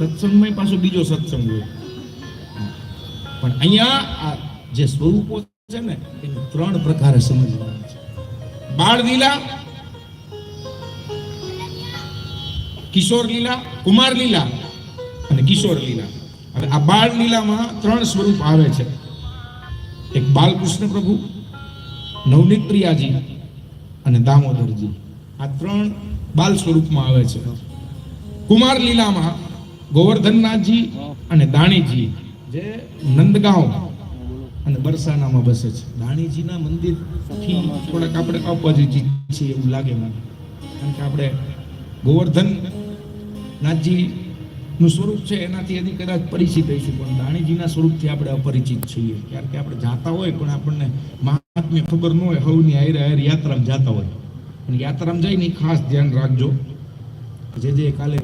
સત્સંગમાં પાછો બીજો સત્સંગ હોય. પણ અહીંયા આ જે સ્વરૂપો છે ને, એને ત્રણ પ્રકારે સમજવાનું છે. બાળ લીલા કિશોર લીલા કુમાર લીલા અને કિશોર લીલા હવે આ બાળ લીલામાં ત્રણ સ્વરૂપ આવે છે. એક બાલકૃષ્ણ પ્રભુ નવનીત પ્રિયાજી અને દામોદરજી. આ ત્રણ બાલ સ્વરૂપમાં આવે છે. કુમાર લીલામાં ગોવર્ધનનાથજી અને દાણીજી જે નંદગાંવ અને બરસાનામાં બસે છે. દાણીજીના મંદિરથી થોડાક આપણે અપરિચિત છીએ એવું લાગે મને. કારણ કે આપણે ગોવર્ધન નાથજી નું સ્વરૂપ છે એનાથી હજી કદાચ પરિચિત રહીશું પણ દાણીજીના સ્વરૂપથી આપણે અપરિચિત છીએ. કારણ કે આપણે જાતા હોય પણ આપણને મહાત્મ્ય ખબર ન હોય હવની હારે હારે યાત્રામાં જાતા હોય. અને યાત્રામાં જઈને ખાસ ધ્યાન રાખજો. જે જે કાલે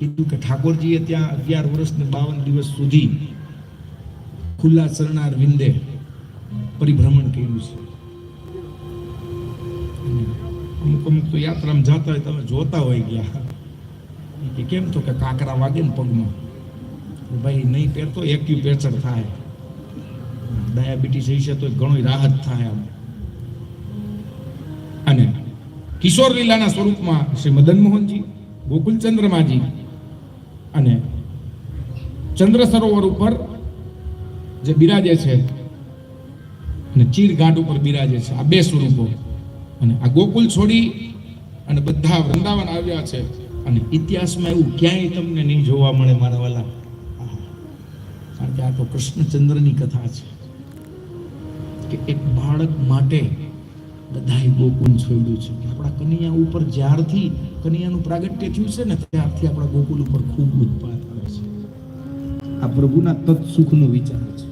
કીધું કે ઠાકોરજીએ ત્યાં અગિયાર વર્ષ ને બાવન દિવસ સુધી ખુલ્લા ચરણાર વિંદે પરિભ્રમણ કર્યું છે. અમુક અમુક તો યાત્રામાં જાતા હોય તમે જોતા હોય ગયા. કે કેમ તો કે કાંકરા વાગે ને પગમાં. ભાઈ નહીં પહેરતો એક્યુપેચર થાય. ડાયાબિટીસ હશે તો ઘણો રાહત થાય આમ. અને કિશોર લીલાના સ્વરૂપમાં શ્રી મદન મોહનજી ગોકુલ ચંદ્રમાજી અને ચંદ્ર સરોવર ઉપર જે બિરાજે છે અને ચીર ઘાટ ઉપર બિરાજે છે. આ બે સ્વરૂપો. અને આ ગોકુલ છોડી અને બધા વૃંદાવન આવ્યા છે. અને ઇતિહાસમાં એવું ક્યાંય તમને નહીં જોવા મળે મારા વાલા. કારણ કે આ તો કૃષ્ણચંદ્રની કથા છે કે એક બાળક માટે બધાએ ગોકુલ છોડ્યું છે. કે આપણા કનૈયા ઉપર જ્યારથી કનૈયાનું પ્રાગટ્ય થયું છે ને, ત્યારથી આપણા ગોકુલ ઉપર ખૂબ ઉત્પાદ આવે છે. આ પ્રભુના તત્સુખનો વિચાર છે.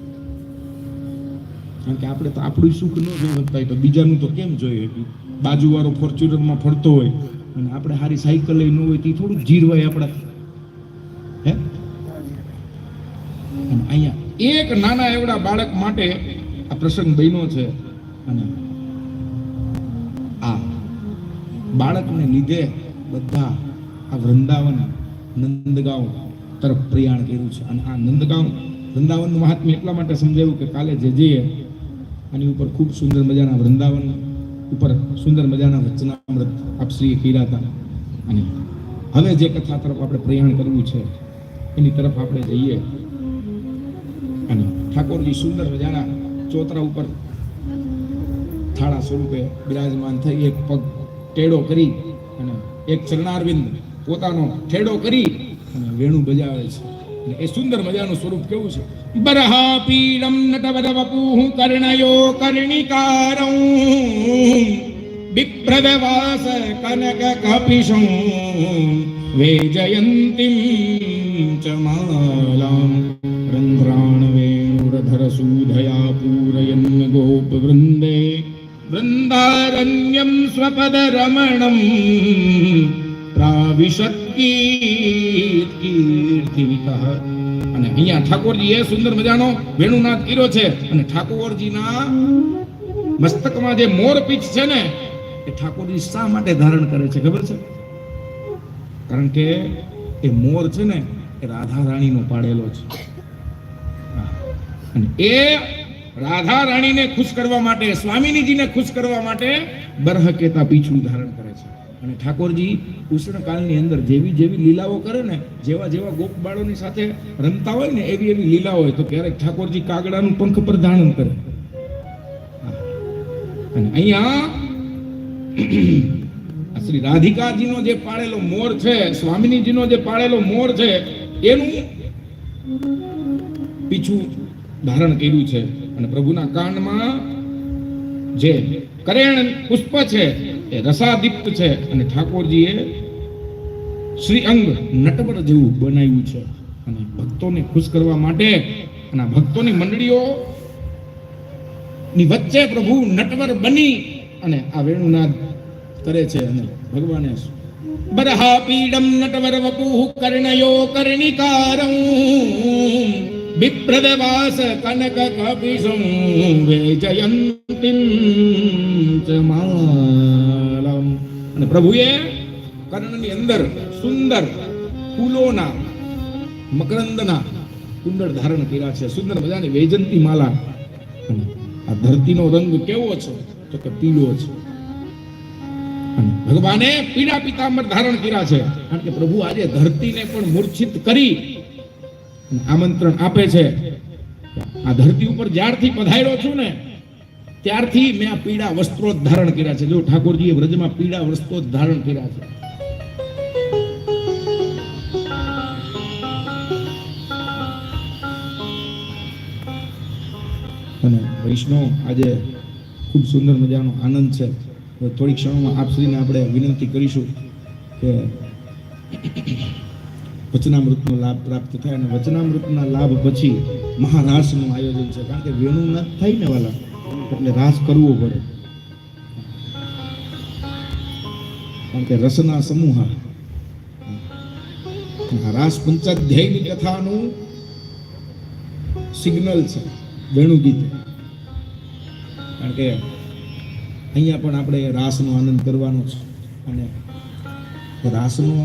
કારણ કે આપણે તો આપણું સુખ ન જોવતા તો બીજાનું તો કેમ જોઈએ? બાજુવાળો ફોર્ચ્યુનરમાં ફરતો હોય અને આપણે સારી સાયકલ ન હોય તે થોડુંક જીરવાય આપણા હે? અને અહીંયા એક નાના એવડા બાળક માટે આ પ્રસંગ બન્યો છે અને આ બાળકને લીધે બધા આ વૃંદાવન, નંદગાંવ તરફ પ્રયાણ કર્યું છે. અને આ નંદગાંવ, વૃંદાવનનું મહાત્મ્ય એટલા માટે સમજાવ્યું કે કાલે જે જઈએ આની ઉપર ખૂબ સુંદર મજાના વૃંદાવન, ઉપર સુંદર મજાના વચનામૃત આપ શ્રીએ કર્યા હતા. અને હવે જે કથા તરફ આપણે પ્રયાણ કરવું છે, એની તરફ આપણે જઈએ. અને ઠાકોરજી સુંદર મજાના ચોતરા ઉપર થાળા સ્વરૂપે બિરાજમાન થઈ, એક પગ ટેડો કરી અને એક ચરણારવિંદ પોતાનો ઠેડો કરી અને વેણું બજાવે છે. એ સુંદર મજાનું સ્વરૂપ કેવું છે? બરહા પીડમ નટવદ હું કર્ણયો કર્ણિકારં વિપ્રદવાસ કનક કપિશં વેજયંતિમ ચ માલામ રંધ્રાણ વેણુરધર સુધયા પૂરયન ગોપ વૃંદારણ્યમ સ્વપદ રમણમ કીર્તિવિતઃ અને અહીંયા ઠાકોરજી એ સુંદર મજાનો વેણુનાથ કર્યો છે અને ઠાકોરજીના મસ્તકમાં જે મોરપીછ છે ને, એ ઠાકોરજી શા માટે ધારણ કરે છે ખબર છે? કારણ કે એ મોર છે ને, એ રાધા રાણીનો પાડેલો છે. અને એ રાધા રાણીને ખુશ કરવા માટે, સ્વામિનીજીને ખુશ કરવા માટે બરહકેતા પીછું ધારણ કરે છે. અને ઠાકોરજી ઉષ્ણકાળની અંદર જેવી જેવી લીલાઓ કરે ને, જેવા જેવા ગોપ બાળોની સાથે રમતા હોય ને, એવી એવી લીલા હોય, તો ક્યારેક ઠાકોરજી કાગડાનું પંખ પર ધારણ કરે. અને અહીંયા શ્રી રાધિકાજીનો જે પાળેલો મોર છે, સ્વામિનીજીનો જે પાળેલો મોર છે, એનું પીછું ધારણ કર્યું છે. અને પ્રભુના કાનમાં જે કરેણ પુષ્પ છે, એ રસાદીપ્ત છે અને ઠાકોરજીએ શ્રી અંગ નટવર જેવું બનાવ્યું છે. અને ભક્તોને ખુશ કરવા માટે અને ભક્તોની મંડળીઓ ની વચ્ચે પ્રભુ નટવર બની અને આ વેણુનાદ કરે છે અને ભગવાને બરહા પીડમ નટવર વપુઃ કર્ણયો કર્ણિકારં કપિશં વેજયંતીમ ચ માલમ અને પ્રભુએ કર્ણની અંદર સુંદર ફૂલોના, મકરંદના કુંડળ ધારણ કર્યા છે. સુંદર મજાની વૈજંતી માલા. આ ધરતીનો રંગ કેવો છે? તો કે પીળો છે. ભગવાને પીળા પિતાંબર ધારણ કર્યા છે. કારણ કે પ્રભુ આજે ધરતીને પણ મૂર્છિત કરી આમંત્રણ આપે છે. આ ધરતી ઉપર જ્યારથી પધાર્યો છું ને, ત્યારથી મેં આ પીળા વસ્ત્રો ધારણ કર્યા છે. જો ઠાકોરજીએ વ્રજમાં પીળા વસ્ત્રો ધારણ કર્યા છે. અને વૈષ્ણવ આજે ખૂબ સુંદર મજાનો આનંદ છે. થોડી ક્ષણોમાં આપ શ્રીને આપણે વિનંતી કરીશું કે વચનામૃતનો લાભ પ્રાપ્ત થાય અને વચનામૃતના લાભ પછી મહારાસનું આયોજન છે. કારણ કે વેણુનાથ થાય ને વાલા, એટલે રાસ કરવો પડે. કારણ કે રસના સમૂહ. રાસ પંચાધ્યાયની કથાનું સિગ્નલ છે, વેણુ ગીત. કારણ કે અહીંયા પણ આપણે રાસનો આનંદ કરવાનો છે. અને રાસનો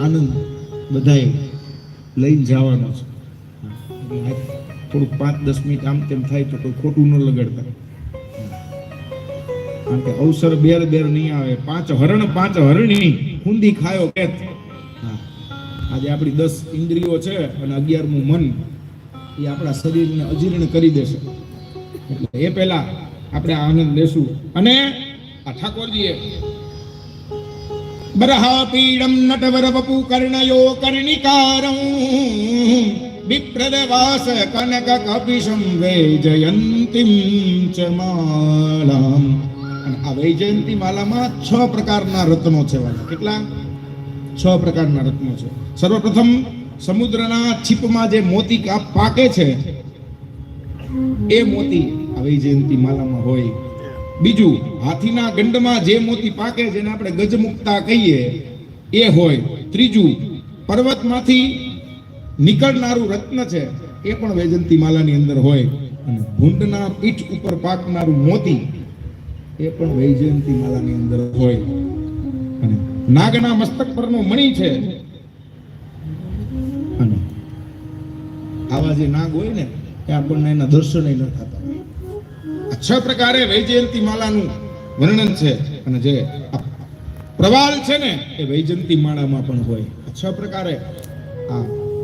આનંદ બધાએ લઈને જવાનો છે. થોડુંક પાંચ દસ મિનિટ આમ તેમ થાય તો કોઈ ખોટું ન લગાડતા. કારણ કે અવસર બેર બેર નહીં આવે. પાંચ હરણ, પાંચ હરણી ખૂંદી ખાયો કેત. આજે આપણી દસ ઇન્દ્રિયો છે અને અગિયારમું મન. એ આપણા શરીરને અજીર્ણ કરી દેશે. એટલે એ પહેલા આપણે આનંદ લેશું. અને આ ઠાકોરજીએ બરહાપીડમ નટવર વપુ કર્ણયો કર્ણિકારં વિપ્રદવાસ કનક કપિશમ વૈજયંતીમ ચ માલામ અને આ વૈજયંતી માલામાં છ પ્રકારના રત્નો છે વાલા કેટલા છ પ્રકારના રત્નો છે સર્વપ્રથમ સમુદ્રના છીપમાં જે મોતી કાપ પાકે છે એ મોતી આ વૈજયંતી માલામાં હોય બીજું, હાથીના ગંડમાં જે મોતી પાકે જેને આપણે ગજમુક્તા કહીએ, એ હોય. ત્રીજું, પર્વતમાંથી નીકળનારું રત્ન છે, એ પણ વૈજંતી માલાની અંદર હોય. અને ભૂંડના પીઠ ઉપર પાકનારું મોતી, એ પણ વૈજયંતી માલાની અંદર હોય. અને નાગના મસ્તક પરનો મણી છે. અને આવા જે નાગ હોય ને, એ આપણને એના દર્શન ન થતા. છ પ્રકારે વૈજયંતી માલાનું વર્ણન છે. અને જે પ્રવાલ છે ને, એ વૈજયંતી માળામાં પણ હોય. છ પ્રકારે આ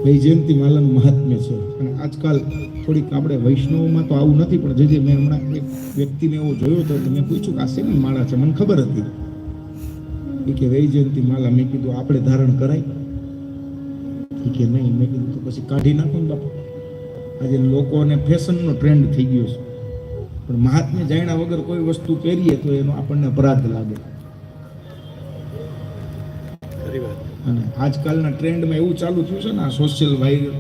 વૈજયંતી માલાનું મહાત્મ્ય છે. અને આજકાલ થોડીક આપણે વૈષ્ણવમાં તો આવું નથી, પણ જે જે મેં હમણાં એક વ્યક્તિને એવો જોયો હતો તો મેં પૂછ્યું કે આ શેની માળા છે? મને ખબર હતી. એ કે વૈજયંતી માલા. મેં કીધું, આપણે ધારણ કરાય. એ કે નહીં. મેં કીધું, તો પછી કાઢી નાખો ને બાપા. આજે લોકોને ફેશનનો ટ્રેન્ડ થઈ ગયો છે. પણ મહાત્મ્ય જાણ્યા વગર કોઈ વસ્તુ પહેરીએ તો એનો આપણને અપરાધ લાગે. અને આજકાલના ટ્રેન્ડમાં એવું ચાલુ થયું છે ને આ સોશિયલ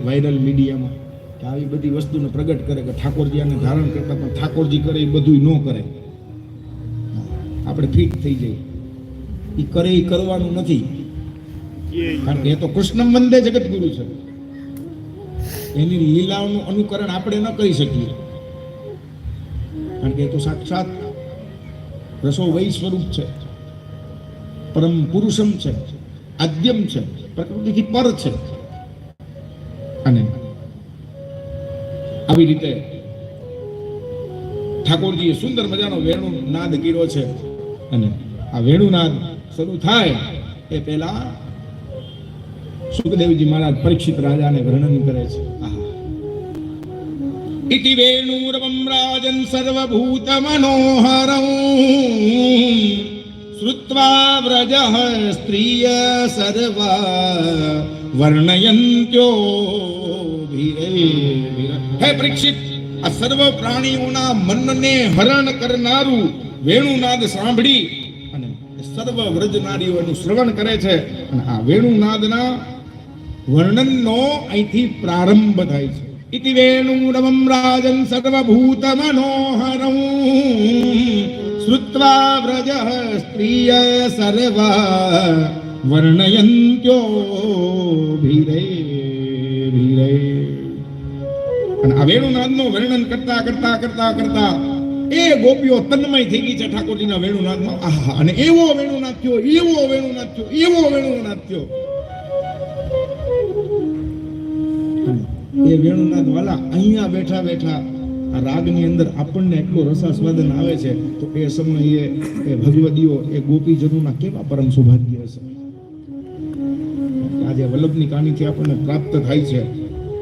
વાયરલ મીડિયામાં કે આવી બધી વસ્તુને પ્રગટ કરે કે ઠાકોરજી આને ધારણ કરતા પણ ઠાકોરજી કરે એ બધું ન કરે. આપણે ફિટ થઈ જઈએ. એ કરે એ કરવાનું નથી. કારણ કે એ તો કૃષ્ણ વંદે જગત ગુરુ છે. એની લીલાઓનું અનુકરણ આપણે ન કરી શકીએ. કારણ કે એ તો સાક્ષાત રસો વૈ સ્વરૂપ છે. પરમ પુરુષમ છે, આદ્યમ છે, પ્રકૃતિથી પર છે. અને આવી રીતે ઠાકોરજીએ સુંદર મજાનો વેણુ નાદ કર્યો છે. અને આ વેણુનાદ શરૂ થાય એ પહેલા સુખદેવજી મહારાજ પરીક્ષિત રાજાને વર્ણન કરે છે. આહા. ઇતિ वेणूरवं राजन् સર્વભૂત મનોહરં શ્રુત્વા स्त्रिय સર્વા વર્ણયંત્યો હે પરીક્ષિત આ સર્વ પ્રાણીઓના મનને હરણ કરનારું વેણુનાદ સાંભળી અને સર્વ વ્રજ નારીઓનું શ્રવણ કરે છે અને આ વેણુનાદના વર્ણનનો અહીંથી પ્રારંભ થાય છે ઇતિ वेणूरवं राजन् सर्वभूतमनोहरौ श्रुत्वा व्रजः स्त्रिय सर्व વર્ણયંત્યો અને આ વેણુનાદનું વર્ણન કરતા કરતા કરતા કરતા એ ગોપીઓ તન્મય થઈ ગઈ છે ઠાકોરજીના વેણુનાદમાં આહા, અને એવો વેણુનાદ થયો એવો વેણુનાદ થયો એવો વેણુનાદ થયો એ વેણુનાથ વાલા અહીંયા બેઠા બેઠા આ રાગની અંદર આપણને એટલો રસાસ્વાદન આવે છે. તો એ સમયે એ ભગવદીઓ, એ ગોપીજનોના કેવા પરમ સૌભાગ્ય હશે? આજે વલ્લભની કહાનીથી આપણને પ્રાપ્ત થાય છે.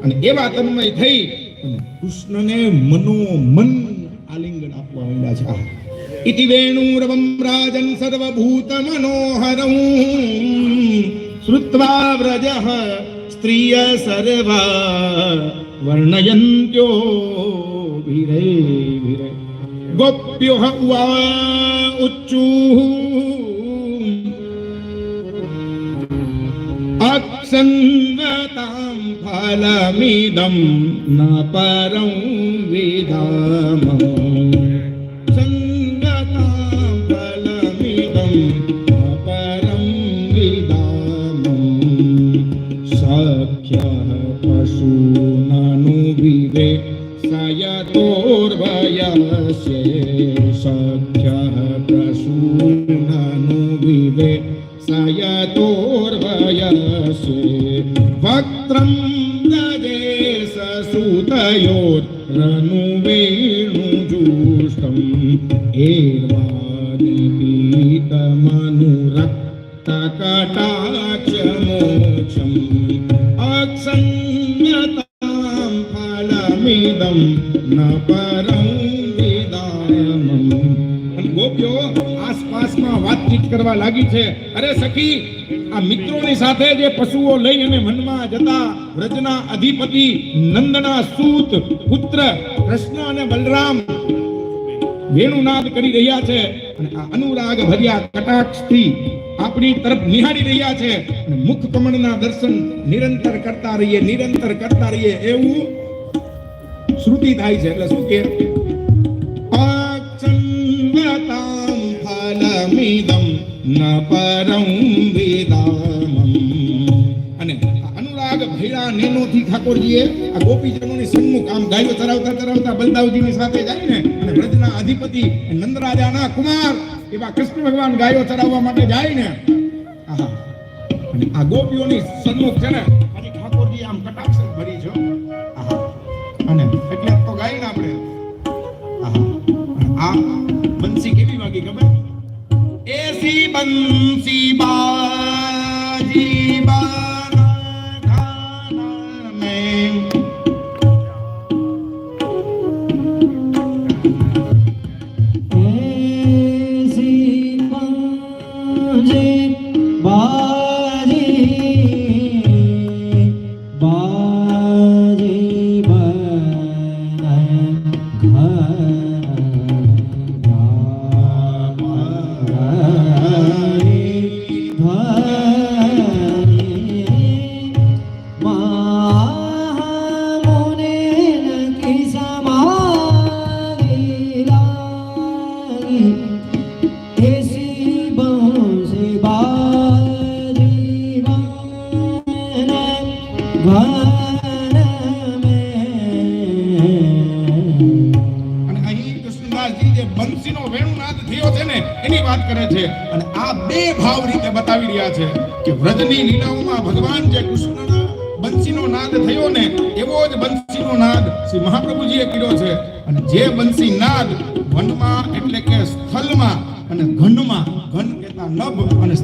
અને એવા તન્મય થઈ અને કૃષ્ણને મનો મન આલિંગન આપવા માંડ્યા છે. આ ઇતિ વેણુરવમ રાજન સર્વભૂત મનોહરં શ્રુત્વા സ്ത്രീയ സർവ വർണയന്ത്യോ വിരേ വിരേ. ഗോപ്യോ ഉച്ചൂ അക്സന്നതാം ഫലമിതം ന പരം വിധാമ. એડવાદપીતમનુરક્ત કટાક્ષમોક્ષમ વાતચીત કરવા લાગી છે. અરે સખી, આ મિત્રોની સાથે જે પશુઓ લઈ અને મનમાં જતા વ્રજના અધિપતિ નંદના સૂત, પુત્ર કૃષ્ણ અને બલરામ વેણુનાદ કરી રહ્યા છે અને આ અનુરાગ ભર્યા કટાક્ષથી આપણી તરફ નિહાળી રહ્યા છે અને મુખ કમળના દર્શન નિરંતર કરતા રહીએ, નિરંતર કરતા રહીએ એવું શ્રુતિ થાય છે. એટલે શું કે? અચંગતામ ફલમિદમ ન પરમ વિદામમ. અને અનુરાગ ભૈરા નેનોથી ઠાકોરજીએ આ ગોપીજનોની સન્મુખ આમ ગાયો ચરાવતા ચરાવતા બલદાવજીની સાથે જાય ને વ્રજના અધિપતિ નંદરાજાના કુમાર એવા કૃષ્ણ ભગવાન ગાયો ચરાવવા માટે જાય ને. અને આ ગોપીઓની સન્મુખ છે ને આજે ઠાકોરજી આમ કટાક્ષ ભરી છો. અને એટલે તો ગાય ને આપણે આ બંસી કેવી વાગી ખબર? એસી બંસી બાજી બાના બંસીનો વેણુનાદ થયો છે ને, એની વાત કરે છે. અને આ બે ભાવ રીતે બતાવી રહ્યા છે કે વ્રજની લીલાઓમાં ભગવાન જે કૃષ્ણના બંસીનો નાદ થયો ને, એવો જ બંસીનો નાદ શ્રી મહાપ્રભુજીએ કર્યો છે. અને જે બંસી નાદ વનમાં એટલે કે સ્થળમાં અને ઘનમાં, ઘન કહેતા નભ અને